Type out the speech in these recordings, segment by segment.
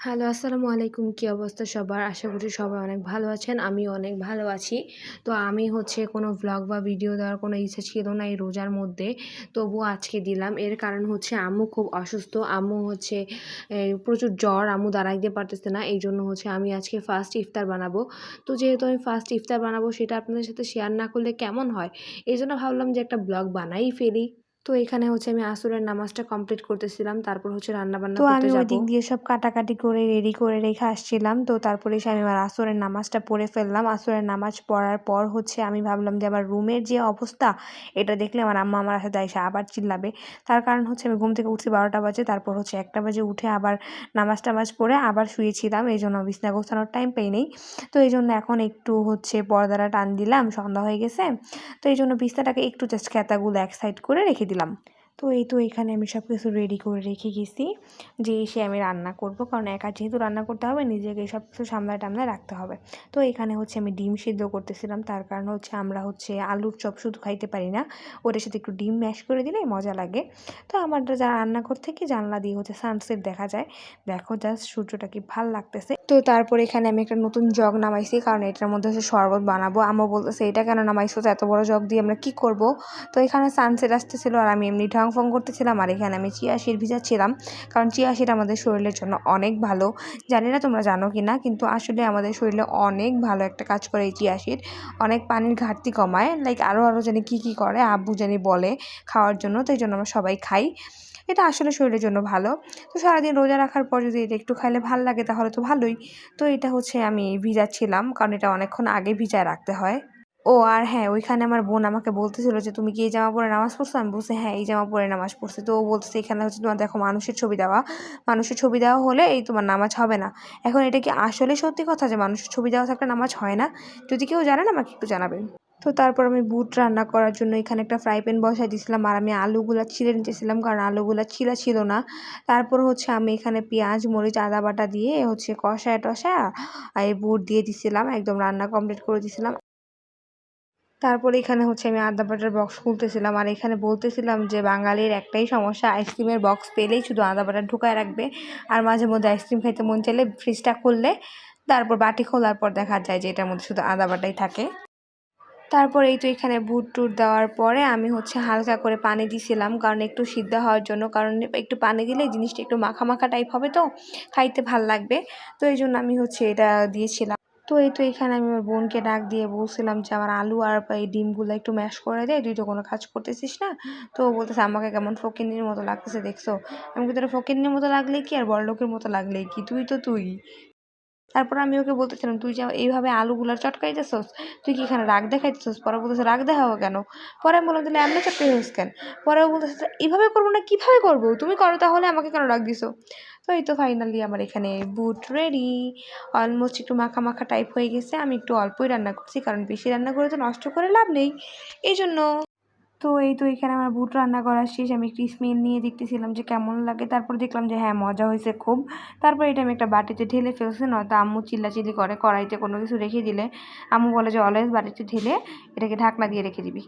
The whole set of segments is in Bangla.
হ্যালো, আসসালামু আলাইকুম। কী অবস্থা সবার? আশা করি সবাই অনেক ভালো আছেন আমি অনেক ভালো আছি। তো আমি হচ্ছে কোনো ভ্লগ বা ভিডিও দেওয়ার কোনো ইচ্ছা ছিল না এই রোজার মধ্যে তবুও আজকে দিলাম। এর কারণ হচ্ছে আম্মু খুব অসুস্থ। আম্মু হচ্ছে প্রচুর জ্বর, আম্মু দাঁড়াইতে পারতেছে না। এই জন্য হচ্ছে আমি আজকে ফার্স্ট ইফতার বানাবো। তো যেহেতু আমি ফার্স্ট ইফতার বানাবো, সেটা আপনাদের সাথে শেয়ার না করলে কেমন হয়? এই জন্য ভাবলাম যে একটা ব্লগ বানাই ফেলি। তো এখানে হচ্ছে আমি আসরের নামাজটা কমপ্লিট করতেছিলাম তারপর হচ্ছে রান্না বান্না তো আমি ওই দিক দিয়ে সব কাটাকাটি করে রেডি করে রেখে আসছিলাম তো তারপরে এসে আমি আমার আসরের নামাজটা পড়ে ফেললাম। আসরের নামাজ পড়ার পর হচ্ছে আমি ভাবলাম যে আমার রুমের যে অবস্থা এটা দেখলে আমার আম্মা আমার সাথে এসে আবার চিল্লাবে। তার কারণ হচ্ছে আমি ঘুম থেকে উঠছি বারোটা বাজে তারপর হচ্ছে একটা বাজে উঠে আবার নামাজ টামাজ পড়ে আবার শুয়েছিলাম। এই জন্য বিছনা গোছানোর টাইম পেই নেই। তো এই জন্য এখন একটু হচ্ছে পর্দাটা টান দিলাম সন্ধ্যা হয়ে গেছে। তো এই জন্য বিছনাটাকে একটু জাস্ট খেতাগুলো এক সাইড করে রেখে দিলাম। তো এই তো এখানে আমি সব কিছু রেডি করে রেখে গেছি যে এসে আমি রান্না করব। কারণ একা যেহেতু রান্না করতে হবে, নিজেকে সব কিছু সামলায় টামলায় রাখতে হবে। তো এখানে হচ্ছে আমি ডিম সিদ্ধ করতেছিলাম। তার কারণ হচ্ছে আমরা হচ্ছে আলুর চপ শুধু খাইতে পারি না, ওটার সাথে একটু ডিম ম্যাশ করে দিলে মজা লাগে। তো আমার যা রান্নাঘর থেকে জানলা দিয়ে হচ্ছে সানসেট দেখা যায়। দেখো জাস্ট সূর্যটা কি ভালো লাগতেছে। তো তারপর এখানে আমি একটা নতুন জগ নামাইছি। কারণ এটার মধ্যে হচ্ছে শরবত বানাবো। আমও বলতেছে, এটা কেন নামাইছো? তো এত বড় জগ দিয়ে আমরা কি করব? তো এখানে সানসেট আসতেছিল আর আমি এমনি ঢং ফং করতেছিলাম আর এখানে আমি চিয়া শির ভিজাচ্ছিলাম। কারণ চিয়া শির আমাদের শরীরের জন্য অনেক ভালো। জানি না তোমরা জানো কি না, কিন্তু আসলে আমাদের শরীরে অনেক ভালো একটা কাজ করে এই চিয়া শির। অনেক পানির ঘাটতি কমায়। লাইক আরও আরও জানি কী কী করে, আব্বু জানি বলে খাওয়ার জন্য, তো এই জন্য আমরা সবাই খাই। এটা আসলে শরীরের জন্য ভালো। তো সারাদিন রোজা রাখার পর যদি এটা একটু খাইলে ভালো লাগে, তাহলে তো ভালোই। তো এটা হচ্ছে আমি ভিজাচ্ছিলাম, কারণ এটা অনেকক্ষণ আগে ভিজায় রাখতে হয়। ও, আর হ্যাঁ ওইখানে আমার বোন আমাকে বলতেছিল যে, তুমি কি এই জামা পরে নামাজ পড়ছো? আমি বলছি হ্যাঁ এই জামা পরে নামাজ পড়ছি। তো ও বলতেছে, এখানে হচ্ছে তোমার দেখো মানুষের ছবি দেওয়া। মানুষের ছবি দেওয়া হলে এই তোমার নামাজ হবে না। এখন এটা কি আসলে সত্যি কথা যে, মানুষের ছবি দেওয়া থাকলে নামাজ হয় না? যদি কেউ জানেন আমাকে একটু জানাবেন তো তারপর আমি বুট রান্না করার জন্য এখানে একটা ফ্রাই প্যান বসাই দিয়েছিলাম। আর আমি আলুগুলা ছিঁড়ে নিতেছিলাম, কারণ আলুগুলা ছিঁড়া ছিল না। তারপর হচ্ছে আমি এখানে পেঁয়াজ, মরিচ, আদা বাটা দিয়ে হচ্ছে কষায় আর এই বুট দিয়ে দিছিলাম। একদম রান্না কমপ্লিট করে দিছিলাম। তারপরে এখানে হচ্ছে আমি আদা বাটার বক্স খুলতেছিলাম। আর এখানে বলতেছিলাম যে বাঙালির একটাই সমস্যা আইসক্রিমের বক্স পেলেই শুধু আদা বাটার ঢুকায় রাখবে। আর মাঝে মধ্যে আইসক্রিম খাইতে মন চাইলে ফ্রিজটা খুললে, তারপর বাটি খোলার পর দেখা যায় যে এটার মধ্যে শুধু আদা বাটাই থাকে। তারপর এই তো এখানে বুট টুট দেওয়ার পরে আমি হচ্ছে হালকা করে পানি দিছিলাম, কারণ একটু সিদ্ধ হওয়ার জন্য। কারণ একটু পানি দিলে জিনিসটা একটু মাখা মাখা টাইপ হবে তো, খাইতে ভালো লাগবে। তো এই জন্য আমি হচ্ছে এটা দিয়েছিলাম। তো এই তো এখানে আমি আমার বোনকে ডাক দিয়ে বলছিলাম যে, আমার আলু আর এই ডিমগুলো একটু ম্যাশ করে দেয় তুই তো কোনো কাজ করতেছিস না। তো বলতেছে, আমাকে কেমন ফকিন্নির মতো লাগতেছে, দেখছ? আমি কি তোর ফকিন্নির মতো লাগলে কি আর বড়লোকের মতো লাগলে কি? তুই তো তুই। তারপর আমি ওকে বলতেছিলাম, তুই যে এইভাবে আলুগুলো চটকাইতেছস, তুই কি এখানে রাগ দেখাইতেছস? পরে বলতেছে, রাগ দেখাবো কেন? পরে আমি বললাম, তাহলে এমনি চটকাইছিস কেন? পরে বলতেছে এইভাবে করব না, কীভাবে করব? তুমি করো তাহলে, আমাকে কেন রাগ দিছো? তো এই তো ফাইনালি আমার এখানে বুট রেডি অলমোস্ট একটু মাখা মাখা টাইপ হয়ে গেছে, আমি একটু অল্পই রান্না করছি, কারণ বেশি রান্না করে তো নষ্ট করে লাভ নেই। এই জন্য তো এই তো এখানে আমার বুট রান্না করা শেষ। আমি একটু স্মেল নিয়ে দেখতেছিলাম যে কেমন লাগে। তারপর দেখলাম যে হ্যাঁ মজা হয়েছে খুব। তারপর এটা আমি একটা বাটিতে ঢেলে ফেলছি, নয়তো আম্মু চিল্লাচিল্লি করে, কড়াইতে কোনো কিছু রেখে দিলে। আম্মু বলে যে অলওয়েজ বাটিতে ঢেলে এটাকে ঢাকনা দিয়ে রেখে দিবি।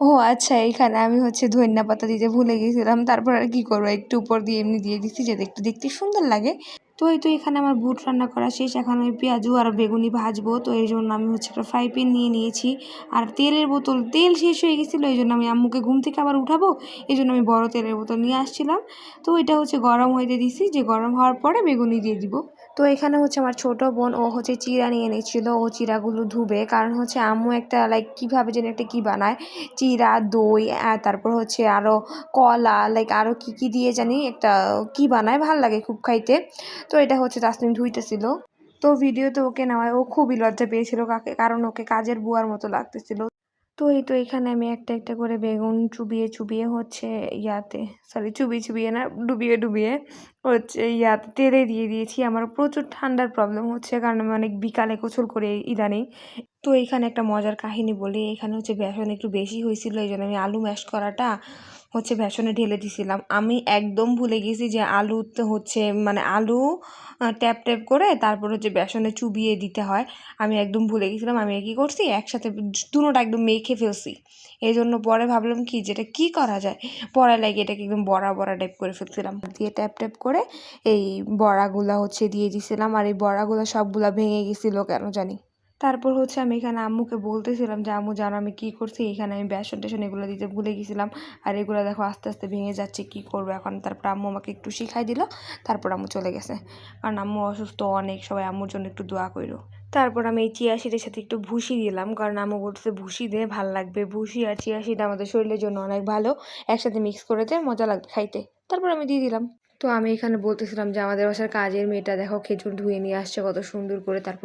ও আচ্ছা এইখানে আমি হচ্ছে ধনিয়া পাতা দিতে ভুলে গেছিলাম। তারপর আর কি করব? একটু উপর দিয়ে এমনি দিয়ে দিচ্ছি যাতে একটু দেখতে সুন্দর লাগে। তো এই তো এখানে আমার বুট রান্না করা শেষ। এখন আমি পেঁয়াজু আর বেগুনি ভাজবো। তো এই জন্য আমি হচ্ছে একটা ফ্রাই প্যান নিয়ে নিয়েছি। আর তেলের বোতল, তেল শেষ হয়ে গেছিল, এই জন্য আমি আম্মুকে ঘুম থেকে আবার উঠাবো। এই জন্য আমি বড় তেলের বোতল নিয়ে আসছিলাম। তো এটা হচ্ছে গরম হইতে দিছি। যে গরম হওয়ার পরে বেগুনি দিয়ে দিব। তো এখানে হচ্ছে আমার ছোট বোন, ও হচ্ছে চিরা নিয়ে নিচ্ছিল ও চিরাগুলো ধুবে। কারণ হচ্ছে আম্মু একটা লাইক কীভাবে যেন একটা কী বানায়? চিরা দই তারপর হচ্ছে আরও কলা লাইক আরও কী কী দিয়ে জানি একটা কী বানায়, ভালো লাগে খুব খাইতে। তো এটা হচ্ছে তাসনিম ধুইতেছিল। তো ভিডিওতে ওকে নেওয়ায় ও খুবই লজ্জা পেয়েছিল, কাকে, কারণ ওকে কাজের বুয়ার মতো লাগতেছিল। তো এই তো এখানে আমি একটা একটা করে বেগুন চুবিয়ে চুবিয়ে হচ্ছে ইয়াতে সরি চুবিয়ে চুবিয়ে না, ডুবিয়ে ডুবিয়ে হচ্ছে ইয়াতে তেলে দিয়ে দিয়েছি। আমার প্রচুর ঠান্ডার প্রবলেম হচ্ছে কারণ আমি অনেক বিকালে গোসল করে ইদানিং। তো এখানে একটা মজার কাহিনী বলি, এখানে হচ্ছে বেসন একটু বেশি হয়েছিল এই জন্য আমি আলু ম্যাশ করাটা হচ্ছে বেসনে ঢেলে দিছিলাম। আমি একদম ভুলে গেছি যে আলুতে হচ্ছে মানে আলু ট্যাপ ট্যাপ করে তারপর হচ্ছে বেসনে চুবিয়ে দিতে হয়। আমি একদম ভুলে গেছিলাম, আমি কী করছি? একসাথে দুটোটা একদম মেখে ফেলছি। এই জন্য পরে ভাবলাম কি যেটা কি করা যায়? পরে লাগে এটাকে একদম বড়া বড়া টাইপ করে ফেলছিলাম। দিয়ে ট্যাপ ট্যাপ করে এই বড়াগুলা হচ্ছে দিয়ে দিছিলাম। আর এই বড়াগুলো সবগুলা ভেঙে গেছিল কেন জানি। তারপর হচ্ছে আমি এখানে আম্মুকে বলতেছিলাম যে, আম্মু, জানো আমি কী করছি? এখানে আমি বেসন টেসন এগুলো দিতে ভুলে গেছিলাম। আর এগুলো দেখো আস্তে আস্তে ভেঙে যাচ্ছে, কী করব এখন? তারপর আম্মু আমাকে একটু শিখাই দিল। তারপর আম্মু চলে গেছে। কারণ আম্মু অসুস্থ অনেক, সবাই আম্মুর জন্য একটু দোয়া করো তারপর আমি এই চিয়া সিটের সাথে একটু ভুসি দিলাম। কারণ আম্মু বলতেছে, ভুসি দে, ভালো লাগবে। ভুসি আর চিয়া সিট আমাদের শরীরের জন্য অনেক ভালো। একসাথে মিক্স করে দে, মজা লাগবে খাইতে। তারপর আমি দিয়ে দিলাম। তো আমি এখানে বলতেছিলাম যে আমাদের বাসার কাজের মেয়েটা দেখো খেজুর ধুয়ে নিয়ে আসছে কত সুন্দর করে, তারপর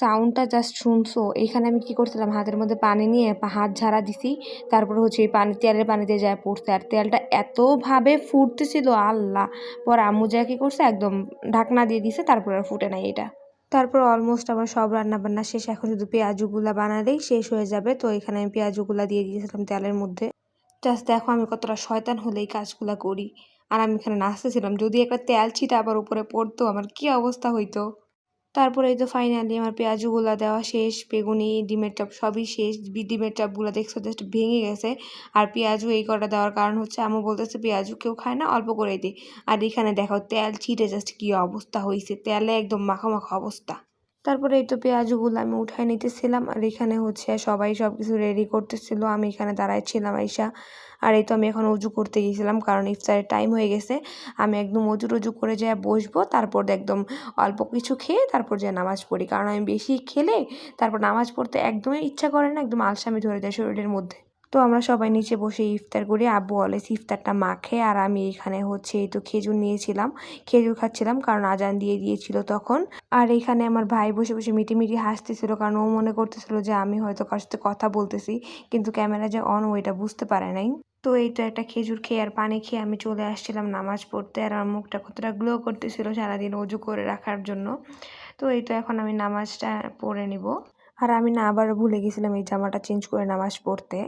সাউন্ডটা জাস্ট শুনছো। এখানে আমি কি করছিলাম, হাতের মধ্যে পানি নিয়ে হাত ঝাড়া দিছি, তারপর হচ্ছে এই পানি, তেলের পানিতে যায় পড়ছে। আর তেলটা এতভাবে ফুটতেছিল, আল্লাহ! পর আম্মু যা কি করছে, একদম ঢাকনা দিয়ে দিছে, তারপর আর ফুটে নাই এটা। তারপর অলমোস্ট আমার সব রান্না বান্না শেষ, এখন শুধু পেঁয়াজুগুলা বানালেই শেষ হয়ে যাবে। তো এখানে আমি পেঁয়াজুগুলা দিয়ে দিয়েছিলাম তেলের মধ্যে। জাস্ট দেখো আমি কতটা শয়তান হলে এই কাজগুলা করি। আর আমি এখানে নাচতেছিলাম যদি একটা তেল ছিটা আবার উপরে পড়তো, আমার কি অবস্থা হইতো? তারপরে এই তো ফাইনালি আমার পেঁয়াজুগুলা দেওয়া শেষ, বেগুনি, ডিমের চপ সবই শেষ ডিমের চপগুলো দেখছ জাস্ট ভেঙে গেছে। আর পেঁয়াজু এই কটা দেওয়ার কারণ হচ্ছে আমি বলতেছে পেঁয়াজু কেউ খায় না, অল্প করে দিই আর এখানে দেখো তেল ছিটে জাস্ট কি অবস্থা হয়েছে তেলে একদম মাখা মাখা অবস্থা। তারপরে এই তো পেঁয়াজুগুলো আমি উঠাই নিতেছিলাম, আর এখানে হচ্ছে সবাই সব কিছু রেডি করতেছিল, আমি এখানে দাঁড়াই ছিলাম আইসা। আর এই তো আমি এখন উজু করতে গিয়েছিলাম কারণ ইফতারের টাইম হয়ে গেছে। আমি একদম উজু টুজু করে যেয়ে বসবো, তারপর একদম অল্প কিছু খেয়ে তারপর যে নামাজ পড়ি। কারণ আমি বেশি খেলে তারপর নামাজ পড়তে একদমই ইচ্ছা করে না, একদম আলসামি ধরে যায় শরীরের মধ্যে। তো আমরা সবাই নিচে বসে ইফতার করি। আব্বু অলেস ইফতারটা মাখে আর আমি এখানে হচ্ছে এই তো খেজুর নিয়েছিলাম। খেজুর খাচ্ছিলাম কারণ আজান দিয়ে দিয়েছিল তখন। আর এখানে আমার ভাই বসে বসে মিটি মিটি হাসতেছিল কারণ ও মনে করতেছিল যে আমি হয়তো কার সাথে কথা বলতেছি কিন্তু ক্যামেরা যে অন ওইটা বুঝতে পারে নাই। তো এই তো একটা খেজুর খেয়ে আর পানি খেয়ে আমি চলে আসছিলাম নামাজ পড়তে আর আমার মুখটা কতটা গ্লো করতেছিল সারাদিন অজু করে রাখার জন্য। তো এই তো এখন আমি নামাজটা পড়ে নিব। আর আমি না আবারও ভুলে গেছিলাম এই জামাটা চেঞ্জ করে নামাজ পড়তে।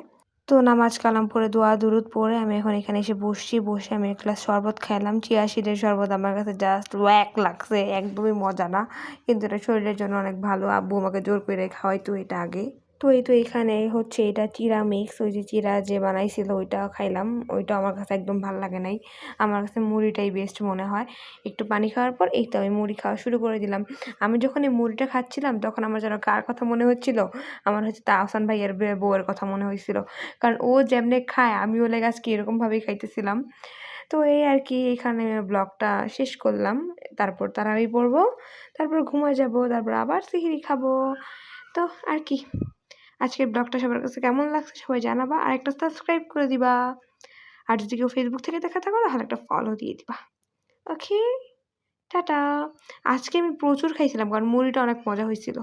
তো নামাজ কালাম পরে দোয়া, দুরুদ পরে আমি এখন এখানে এসে বসছি। বসে আমি এক গ্লাস শরবত খেলাম। চিয়া সিডের শরবত আমার কাছে জাস্ট ওয়াক লাগছে, একদমই মজা না। কিন্তু এটা শরীরের জন্য অনেক ভালো। আব্বু আমাকে জোর করে খাওয়াইতো এটা আগে। তো এই তো এখানে হচ্ছে এটা চিরা মিক্স ওই যে চিরা যে বানাইছিল ওইটা খাইলাম। ওইটা আমার কাছে একদম ভালো লাগে নাই। আমার কাছে মুড়িটাই বেস্ট মনে হয়। একটু পানি খাওয়ার পর এই তো আমি মুড়ি খাওয়া শুরু করে দিলাম। আমি যখন এই মুড়িটা খাচ্ছিলাম, তখন আমার যেন কার কথা মনে হচ্ছিল? আমার হচ্ছে তাহসান ভাইয়ের বউয়ের কথা মনে হয়েছিল। কারণ ও যেমনি খায় আমিও লেগে আজকে এরকমভাবেই খাইতেছিলাম। তো এই আর কি, এখানে ব্লগটা শেষ করলাম। তারপর তারাবি পড়ব, তারপর ঘুমা যাব, তারপর আবার সিহিরি খাব। তো আর কি। আজকের ব্লগটা সবার কাছে কেমন লাগছে সবাই জানাবা, আর একটা সাবস্ক্রাইব করে দিবা। আর যদি কেউ ফেসবুক থেকে দেখা থাকো, তাহলে একটা ফলো দিয়ে দিবা। ওকে টাটা আজকে আমি প্রচুর খাইছিলাম, কারণ মুড়িটা অনেক মজা হয়েছিল।